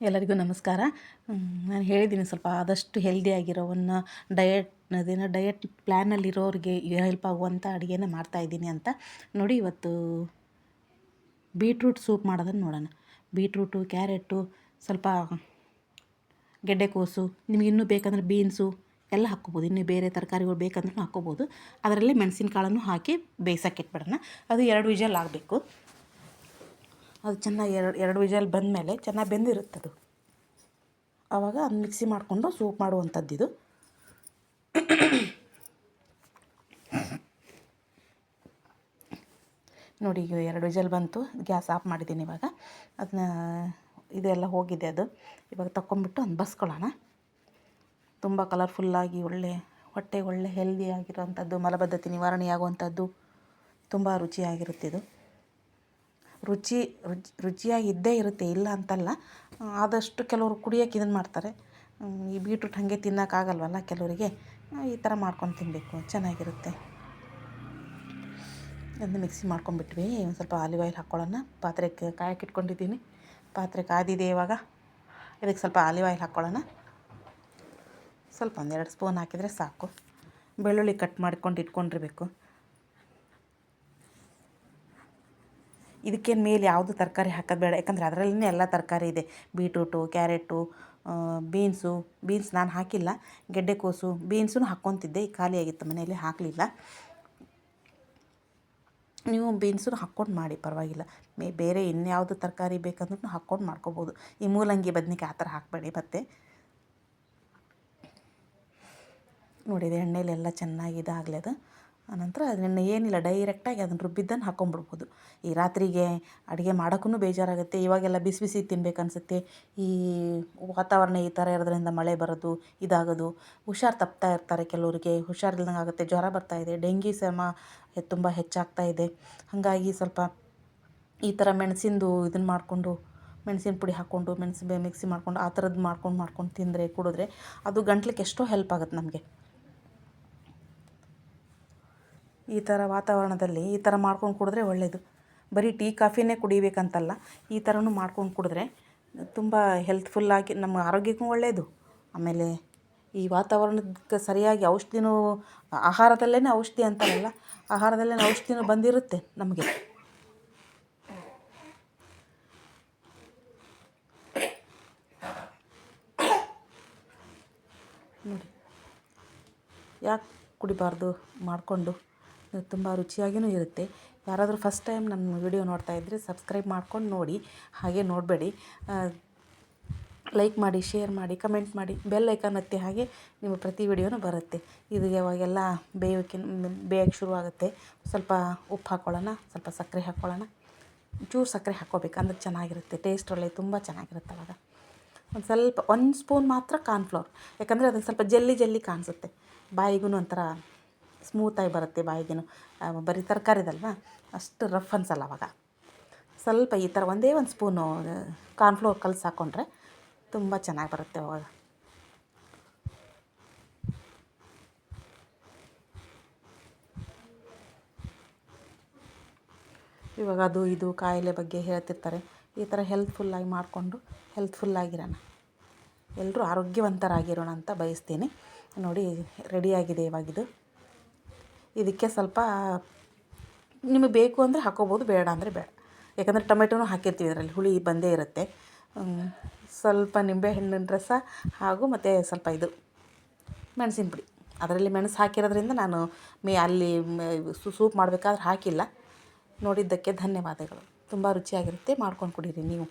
ಎಲ್ಲರಿಗೂ ನಮಸ್ಕಾರ. ನಾನು ಹೇಳಿದ್ದೀನಿ ಸ್ವಲ್ಪ ಆದಷ್ಟು ಹೆಲ್ದಿಯಾಗಿರೋವನ್ನ ಡಯಟ್ ಅದೇನೋ ಡಯಟ್ ಪ್ಲ್ಯಾನಲ್ಲಿರೋರಿಗೆ ಹೆಲ್ಪ್ ಆಗುವಂಥ ಅಡುಗೆನ ಮಾಡ್ತಾಯಿದ್ದೀನಿ ಅಂತ. ನೋಡಿ ಇವತ್ತು ಬೀಟ್ರೂಟ್ ಸೂಪ್ ಮಾಡೋದನ್ನು ನೋಡೋಣ. ಬೀಟ್ರೂಟು ಕ್ಯಾರೆಟು ಸ್ವಲ್ಪ ಗೆಡ್ಡೆಕೋಸು ನಿಮಗೆ ಇನ್ನೂ ಬೇಕಂದ್ರೆ ಬೀನ್ಸು ಎಲ್ಲ ಹಾಕ್ಕೋಬೋದು. ಇನ್ನೂ ಬೇರೆ ತರಕಾರಿಗಳು ಬೇಕಂದ್ರೂ ಹಾಕ್ಕೋಬೋದು. ಅದರಲ್ಲಿ ಮೆಣಸಿನ ಹಾಕಿ ಬೇಯಿಸೋಕ್ಕೆ ಇಟ್ಬಿಡೋಣ. ಅದು ಎರಡು ವಿಜಲ್ ಆಗಬೇಕು. ಅದು ಚೆನ್ನಾಗಿ ಎರಡು ಎರಡು ವಿಜಲ್ ಬಂದಮೇಲೆ ಚೆನ್ನಾಗಿ ಬೆಂದಿರುತ್ತೆ ಅದು. ಆವಾಗ ಅದು ಮಿಕ್ಸಿ ಮಾಡಿಕೊಂಡು ಸೂಪ್ ಮಾಡುವಂಥದ್ದು ಇದು. ನೋಡಿ ಈಗ ಎರಡು ವಿಜಲ್ ಬಂತು, ಗ್ಯಾಸ್ ಆಫ್ ಮಾಡಿದ್ದೀನಿ ಇವಾಗ. ಅದನ್ನ ಇದೆಲ್ಲ ಹೋಗಿದೆ ಅದು. ಇವಾಗ ತಕ್ಕೊಂಬಿಟ್ಟು ಅದನ್ನ ಬಸ್ಕೊಳ್ಳೋಣ. ತುಂಬ ಕಲರ್ಫುಲ್ಲಾಗಿ ಒಳ್ಳೆ ಹೊಟ್ಟೆಗೆ ಒಳ್ಳೆ ಹೆಲ್ದಿ ಆಗಿರೋವಂಥದ್ದು, ಮಲಬದ್ಧತೆ ನಿವಾರಣೆ ಆಗುವಂಥದ್ದು ತುಂಬ ರುಚಿಯಾಗಿರುತ್ತೆ ಇದು. ರುಚಿ ರುಚಿ ರುಚಿಯಾಗಿ ಇದ್ದೇ ಇರುತ್ತೆ, ಇಲ್ಲ ಅಂತಲ್ಲ. ಆದಷ್ಟು ಕೆಲವರು ಕುಡಿಯೋಕೆ ಇದನ್ನು ಮಾಡ್ತಾರೆ. ಈ ಬೀಟ್ರೂಟ್ ಹಾಗೆ ತಿನ್ನೋಕ್ಕಾಗಲ್ವಲ್ಲ ಕೆಲವರಿಗೆ? ಈ ಥರ ಮಾಡ್ಕೊಂಡು ತಿನ್ನಬೇಕು ಚೆನ್ನಾಗಿರುತ್ತೆ. ಅದನ್ನ ಮಿಕ್ಸಿ ಮಾಡ್ಕೊಂಡ್ಬಿಟ್ವಿ. ಒಂದು ಸ್ವಲ್ಪ ಆಲಿವ್ ಆಯಿಲ್ ಹಾಕ್ಕೊಳ್ಳೋಣ ಪಾತ್ರೆಗೆ ಕಾಯಕ್ಕೆ ಇಟ್ಕೊಂಡಿದ್ದೀನಿ. ಪಾತ್ರೆ ಕಾದಿದೆ ಇವಾಗ. ಇದಕ್ಕೆ ಸ್ವಲ್ಪ ಆಲಿವ್ ಆಯಿಲ್ ಹಾಕ್ಕೊಳ್ಳೋಣ ಸ್ವಲ್ಪ ಒಂದೆರಡು ಸ್ಪೂನ್ ಹಾಕಿದರೆ ಸಾಕು. ಬೆಳ್ಳುಳ್ಳಿ ಕಟ್ ಮಾಡ್ಕೊಂಡು ಇಟ್ಕೊಂಡಿರ್ಬೇಕು. ಇದಕ್ಕೇನು ಮೇಲೆ ಯಾವುದು ತರಕಾರಿ ಹಾಕೋದು ಬೇಡ. ಯಾಕಂದರೆ ಅದರಲ್ಲೇ ಎಲ್ಲ ತರಕಾರಿ ಇದೆ. ಬೀಟ್ರೂಟು, ಕ್ಯಾರೆಟು ಬೀನ್ಸು, ಬೀನ್ಸ್ ನಾನು ಹಾಕಿಲ್ಲ. ಗೆಡ್ಡೆಕೋಸು ಬೀನ್ಸೂ ಹಾಕ್ಕೊತಿದ್ದೆ. ಈ ಖಾಲಿಯಾಗಿತ್ತು ಮನೆಯಲ್ಲಿ ಹಾಕಲಿಲ್ಲ. ನೀವು ಬೀನ್ಸು ಹಾಕ್ಕೊಂಡು ಮಾಡಿ, ಪರವಾಗಿಲ್ಲ. ಮೇ, ಬೇರೆ ಇನ್ಯಾವುದು ತರಕಾರಿ ಬೇಕಂದ್ರೂ ಹಾಕ್ಕೊಂಡು ಮಾಡ್ಕೋಬೋದು. ಈ ಮೂಲಂಗಿ, ಬದ್ನಿಕಾಯಿ ಆ ಥರ ಹಾಕಬೇಡಿ ಮತ್ತೆ. ನೋಡಿದೆ ಎಣ್ಣೆಯಲ್ಲೆಲ್ಲ ಚೆನ್ನಾಗಿ ಇದಾಗಲಿ ಅದು. ಆನಂತರ ಅದನ್ನು ಏನಿಲ್ಲ ಡೈರೆಕ್ಟಾಗಿ ಅದನ್ನು ರುಬ್ಬಿದ್ದನ್ನು ಹಾಕ್ಕೊಂಬಿಡ್ಬೋದು ಈ ರಾತ್ರಿಗೆ ಅಡುಗೆ ಮಾಡೋಕ್ಕೂ ಬೇಜಾರಾಗುತ್ತೆ, ಇವಾಗೆಲ್ಲ ಬಿಸಿ ಬಿಸಿ ತಿನ್ಬೇಕು ಅನಿಸುತ್ತೆ. ಈ ವಾತಾವರಣ ಈ ಥರ ಇರೋದ್ರಿಂದ ಮಳೆ ಬರೋದು, ಇದಾಗೋದು, ಹುಷಾರು ತಪ್ತಾ ಇರ್ತಾರೆ ಕೆಲವರಿಗೆ, ಹುಷಾರಿಲ್ದಂಗೆ ಆಗುತ್ತೆ, ಜ್ವರ ಬರ್ತಾ ಇದೆ ಡೆಂಗಿ ಸಮ ತುಂಬ ಹೆಚ್ಚಾಗ್ತಾ ಇದೆ. ಹಾಗಾಗಿ ಸ್ವಲ್ಪ ಈ ಥರ ಮೆಣಸಿಂದು ಇದನ್ನು ಮಾಡಿಕೊಂಡು, ಮೆಣಸಿನ ಪುಡಿ ಹಾಕ್ಕೊಂಡು ಮೆಣಸು ಮಿಕ್ಸಿ ಮಾಡ್ಕೊಂಡು, ಆ ಥರದ್ದು ಮಾಡ್ಕೊಂಡು ಮಾಡ್ಕೊಂಡು ತಿಂದರೆ, ಕುಡಿದ್ರೆ ಅದು ಗಂಟ್ಲಿಗೆ ಎಷ್ಟೋ ಹೆಲ್ಪ್ ಆಗುತ್ತೆ ನಮಗೆ. ಈ ಥರ ವಾತಾವರಣದಲ್ಲಿ ಈ ಥರ ಮಾಡ್ಕೊಂಡು ಕುಡಿದ್ರೆ ಒಳ್ಳೆಯದು ಬರೀ ಟೀ, ಕಾಫಿನೇ ಕುಡಿಬೇಕಂತಲ್ಲ, ಈ ಥರನೂ ಮಾಡ್ಕೊಂಡು ಕುಡಿದ್ರೆ ತುಂಬ ಹೆಲ್ತ್ಫುಲ್ಲಾಗಿ ನಮ್ಮ ಆರೋಗ್ಯಕ್ಕೂ ಒಳ್ಳೆಯದು ಆಮೇಲೆ ಈ ವಾತಾವರಣಕ್ಕೆ ಸರಿಯಾಗಿ ಔಷಧಿನೂ ಆಹಾರದಲ್ಲೇ ಔಷಧಿ ಅಂತಾರಲ್ಲ ಆಹಾರದಲ್ಲೇ ಔಷಧಿನೂ ಬಂದಿರುತ್ತೆ ನಮಗೆ. ನೋಡಿ, ಯಾಕೆ ಕುಡಿಬಾರ್ದು ಮಾಡಿಕೊಂಡು? ತುಂಬ ರುಚಿಯಾಗಿಯೂ ಇರುತ್ತೆ. ಯಾರಾದರೂ ಫಸ್ಟ್ ಟೈಮ್ ನನ್ನ ವಿಡಿಯೋ ನೋಡ್ತಾ ಇದ್ದರೆ ಸಬ್ಸ್ಕ್ರೈಬ್ ಮಾಡ್ಕೊಂಡು ನೋಡಿ. ಹಾಗೆ ನೋಡಬೇಡಿ. ಲೈಕ್ ಮಾಡಿ ಶೇರ್ ಮಾಡಿ ಕಮೆಂಟ್ ಮಾಡಿ ಬೆಲ್ ಐಕಾನ್ ಒತ್ತಿ ಹಾಗೆ ನಿಮ್ಮ ಪ್ರತಿ ವಿಡಿಯೋನೂ ಬರುತ್ತೆ. ಇದು ಯಾವಾಗೆಲ್ಲ ಬೇಯೋಕೆ, ಬೇಯಕ್ಕೆ ಶುರುವಾಗುತ್ತೆ ಸ್ವಲ್ಪ ಉಪ್ಪು ಹಾಕ್ಕೊಳ್ಳೋಣ ಸ್ವಲ್ಪ ಸಕ್ಕರೆ ಹಾಕ್ಕೊಳ್ಳೋಣ ಚೂರು ಸಕ್ಕರೆ ಹಾಕ್ಕೋಬೇಕು, ಅಂದ್ರೆ ಚೆನ್ನಾಗಿರುತ್ತೆ. ಟೇಸ್ಟ್ ಒಳ್ಳೆ ತುಂಬ ಚೆನ್ನಾಗಿರುತ್ತೆ ಅವಾಗ. ಒಂದು ಸ್ವಲ್ಪ, ಒಂದು ಸ್ಪೂನ್ ಮಾತ್ರ ಕಾರ್ನ್ಫ್ಲೋರ್ ಯಾಕಂದರೆ ಅದನ್ನು ಸ್ವಲ್ಪ ಜಲ್ಲಿ ಜಲ್ಲಿ ಕಾಣಿಸುತ್ತೆ. ಬಾಯಿಗೂ ಒಂಥರ ಸ್ಮೂತಾಗಿ ಬರುತ್ತೆ ಬಾಯಿಗೇನು. ಬರೀ ತರಕಾರಿದಲ್ವ ಅಷ್ಟು ರಫ್ ಅನ್ಸಲ್ಲ ಅವಾಗ. ಸ್ವಲ್ಪ ಈ ಥರ ಒಂದೇ ಒಂದು ಸ್ಪೂನು ಕಾರ್ನ್ಫ್ಲೋರ್ ಕಲಸಿ ಹಾಕ್ಕೊಂಡ್ರೆ ತುಂಬ ಚೆನ್ನಾಗಿ ಬರುತ್ತೆ ಅವಾಗ. ಇವಾಗ ಅದು ಇದು ಕಾಯಿಲೆ ಬಗ್ಗೆ ಹೇಳ್ತಿರ್ತಾರೆ. ಈ ಥರ ಹೆಲ್ತ್ಫುಲ್ಲಾಗಿ ಮಾಡಿಕೊಂಡು ಹೆಲ್ತ್ಫುಲ್ಲಾಗಿರೋಣ. ಎಲ್ಲರೂ ಆರೋಗ್ಯವಂತರಾಗಿರೋಣ ಅಂತ ಬಯಸ್ತೀನಿ. ನೋಡಿ ರೆಡಿಯಾಗಿದೆ ಇವಾಗಿದು. ಇದಕ್ಕೆ ಸ್ವಲ್ಪ ನಿಮಗೆ ಬೇಕು ಅಂದರೆ ಹಾಕ್ಕೋಬೋದು ಬೇಡ ಅಂದರೆ ಬೇಡ. ಯಾಕಂದರೆ ಟೊಮೆಟೊನೂ ಹಾಕಿರ್ತೀವಿ ಇದರಲ್ಲಿ, ಹುಳಿ ಬಂದೇ ಇರುತ್ತೆ. ಸ್ವಲ್ಪ ನಿಂಬೆಹಣ್ಣಿನ ರಸ ಹಾಗೂ ಮತ್ತು ಸ್ವಲ್ಪ ಇದು ಮೆಣಸಿನ ಪುಡಿ. ಅದರಲ್ಲಿ ಮೆಣಸು ಹಾಕಿರೋದ್ರಿಂದ ನಾನು ಮೇ ಅಲ್ಲಿ ಸೂಪ್ ಮಾಡಬೇಕಾದ್ರೆ ಹಾಕಿಲ್ಲ. ನೋಡಿದ್ದಕ್ಕೆ ಧನ್ಯವಾದಗಳು. ತುಂಬ ರುಚಿಯಾಗಿರುತ್ತೆ, ಮಾಡ್ಕೊಂಡು ಕುಡೀರಿ ನೀವು.